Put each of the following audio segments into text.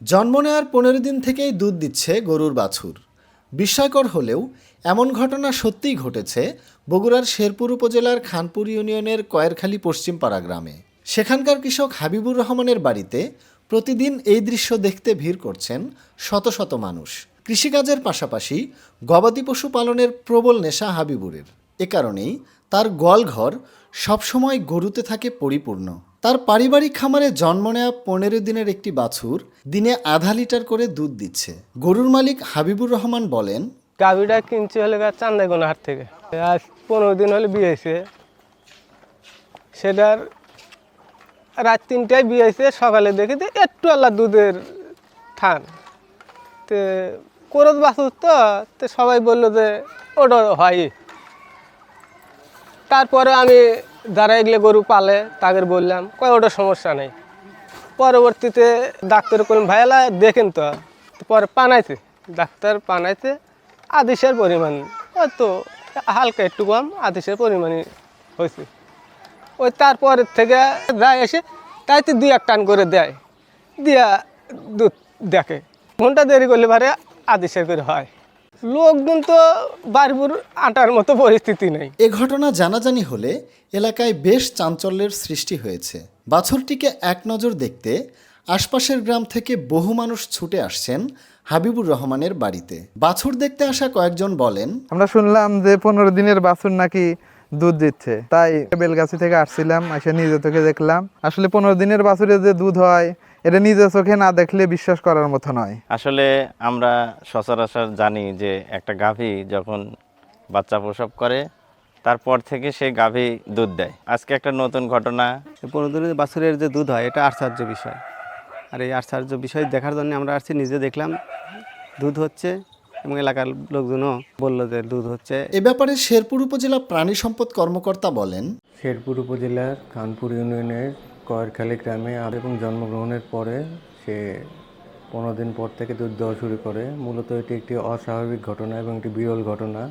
জন্ম নেওয়ার পনেরো দিন থেকেই দুধ দিচ্ছে গরুর বাছুর। বিস্ময়কর হলেও এমন ঘটনা সত্যিই ঘটেছে বগুড়ার শেরপুর উপজেলার খানপুর ইউনিয়নের কয়েরখালী পশ্চিমপাড়া গ্রামে। সেখানকার কৃষক হাবিবুর রহমানের বাড়িতে প্রতিদিন এই দৃশ্য দেখতে ভিড় করছেন শত শত মানুষ। কৃষিকাজের পাশাপাশি গবাদি পশু পালনের প্রবল নেশা হাবিবুরের। এ কারণেই তার গোয়ালঘর সবসময় গরুতে থাকে পরিপূর্ণ। তার পারিবারিক খামারে জন্ম নেওয়া পনেরো দিনের একটি বাছুর দিনে আধা লিটার করে দুধ দিচ্ছে। গরুর মালিক হাবিবুর রহমান বলেন, গাভিটা কিনছি হলে চান্দাইগোনা হাট থেকে। আজ পনেরো দিন হলে বিয়ে হয়েছে। সেটার রাত তিনটায় বিয়ে হয়েছে, সকালে দেখি যে একটু আল্লাহ দুধের থান। তে করত বাছুর তো তো সবাই বলল যে ওটা হয়। তারপরে আমি যারা এগুলো গরু পালে তাদের বললাম, কয়, ওটা সমস্যা নেই। পরবর্তীতে ডাক্তার করলেন ভাইয়ালা দেখেন তো। পরে পানাইতে ডাক্তার পানাইতে আদেশের পরিমাণ হয়তো হালকা একটু কম আদেশের পরিমাণই হয়েছে ওই তারপরের থেকে যায় এসে, তাইতে দুই এক টান করে দেয়, দিয়া দুধ দেখে। ঘণ্টা দেরি করলে পারে আদেশের করে হয়। লোকজন তো বাড়িপুর আটার মতো পরিস্থিতি নেই। এ ঘটনা জানাজানি হলে এলাকায় বেশ চাঞ্চল্যের সৃষ্টি হয়েছে। বাছুরটিকে এক নজর দেখতে আশপাশের গ্রাম থেকে বহু মানুষ ছুটে আসছেন হাবিবুর রহমানের বাড়িতে। বাছুর দেখতে আসা কয়েকজন বলেন আমরা শুনলাম যে পনেরো দিনের বাছুর নাকি দুধ দিচ্ছে। তাই বেলগাছি থেকে আসছিলাম এসে নিজে থেকে দেখলাম। আসলে পনেরো দিনের বাছুরে যে দুধ হয় এটা নিজে চোখে না দেখলে বিশ্বাস করার মতো নয়। আসলে আমরা সচরাচর জানি যে একটা গাভী যখন বাচ্চা প্রসব করে তারপর থেকে সেই গাভী দুধ দেয়। আজকে একটা নতুন ঘটনা। পনেরো দিনের বাছুরের যে দুধ হয় এটা আশ্চর্য বিষয়। আর এই আশ্চর্য বিষয় দেখার জন্য আমরা আসছি নিজে দেখলাম দুধ হচ্ছে এবং এলাকার লোকজনও বলল যে দুধ হচ্ছে। এ ব্যাপারে শেরপুর উপজেলা প্রাণী সম্পদ কর্মকর্তা বলেন শেরপুর উপজেলার খানপুর ইউনিয়নের কয়েরখালী গ্রামে এবং জন্মগ্রহণের পরে সে পনেরো দিন পর থেকে দুধ দেওয়া শুরু করে। মূলত এটি একটি অস্বাভাবিক ঘটনা এবং একটি বিরল ঘটনা।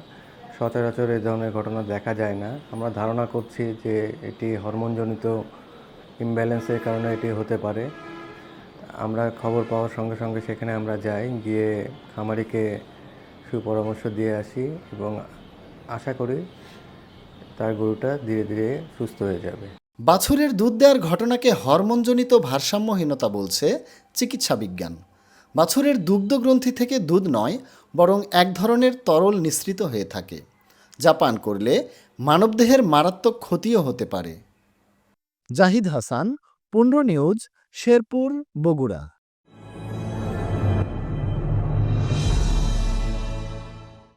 সচরাচর এই ধরনের ঘটনা দেখা যায় না। আমরা ধারণা করছি যে এটি হরমোনজনিত ইমব্যালেন্সের কারণে এটি হতে পারে। আমরা খবর পাওয়ার সঙ্গে সঙ্গে সেখানে আমরা যাই, গিয়ে খামারিকে সুপরামর্শ দিয়ে আসি এবং আশা করি তার গরুটা ধীরে ধীরে সুস্থ হয়ে যাবে। বাছুরের দুধ দেওয়ার ঘটনাকে হরমোনজনিত ভারসাম্যহীনতা বলছে চিকিৎসা বিজ্ঞান বাছুরের দুগ্ধগ্রন্থি থেকে দুধ নয়, বরং এক ধরনের তরল নিঃসৃত হয়ে থাকে, যা পান করলে মানবদেহের মারাত্মক ক্ষতিও হতে পারে। জাহিদ হাসান, পুনর নিউজ, শেরপুর, বগুড়া।